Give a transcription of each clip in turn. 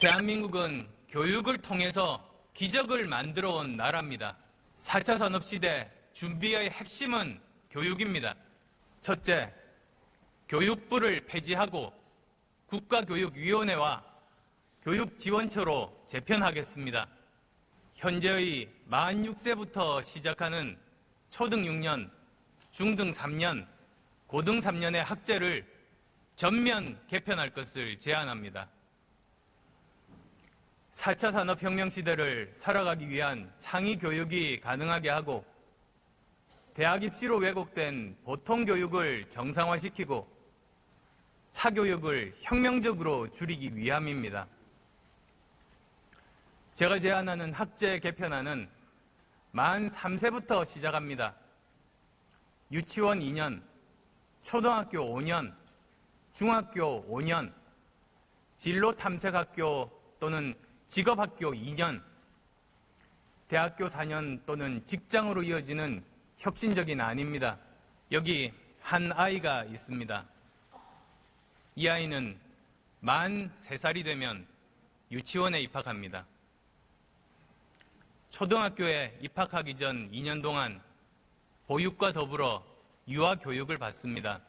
대한민국은 교육을 통해서 기적을 만들어 온 나라입니다. 4차 산업시대 준비의 핵심은 교육입니다. 첫째, 교육부를 폐지하고 국가교육위원회와 교육지원처로 재편하겠습니다. 현재의 만 6세부터 시작하는 초등 6년, 중등 3년, 고등 3년의 학제를 전면 개편할 것을 제안합니다. 4차 산업혁명 시대를 살아가기 위한 창의 교육이 가능하게 하고 대학 입시로 왜곡된 보통 교육을 정상화시키고 사교육을 혁명적으로 줄이기 위함입니다. 제가 제안하는 학제 개편안은 만 3세부터 시작합니다. 유치원 2년, 초등학교 5년, 중학교 5년, 진로 탐색학교 또는 직업학교 2년, 대학교 4년 또는 직장으로 이어지는 혁신적인 안입니다. 여기 한 아이가 있습니다. 이 아이는 만 3살이 되면 유치원에 입학합니다. 초등학교에 입학하기 전 2년 동안 보육과 더불어 유아 교육을 받습니다.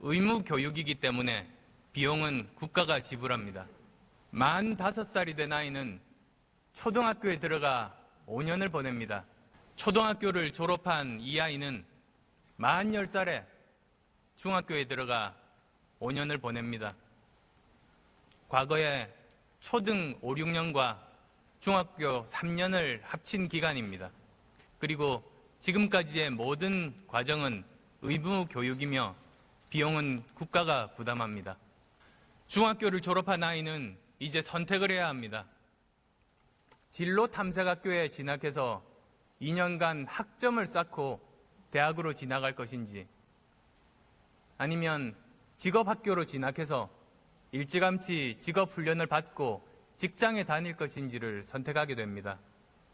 의무 교육이기 때문에 비용은 국가가 지불합니다. 만 5살이 된 아이는 초등학교에 들어가 5년을 보냅니다. 초등학교를 졸업한 이 아이는 만 10살에 중학교에 들어가 5년을 보냅니다. 과거에 초등 5, 6년과 중학교 3년을 합친 기간입니다. 그리고 지금까지의 모든 과정은 의무 교육이며 비용은 국가가 부담합니다. 중학교를 졸업한 아이는 이제 선택을 해야 합니다. 진로 탐색학교에 진학해서 2년간 학점을 쌓고 대학으로 진학할 것인지 아니면 직업학교로 진학해서 일찌감치 직업훈련을 받고 직장에 다닐 것인지를 선택하게 됩니다.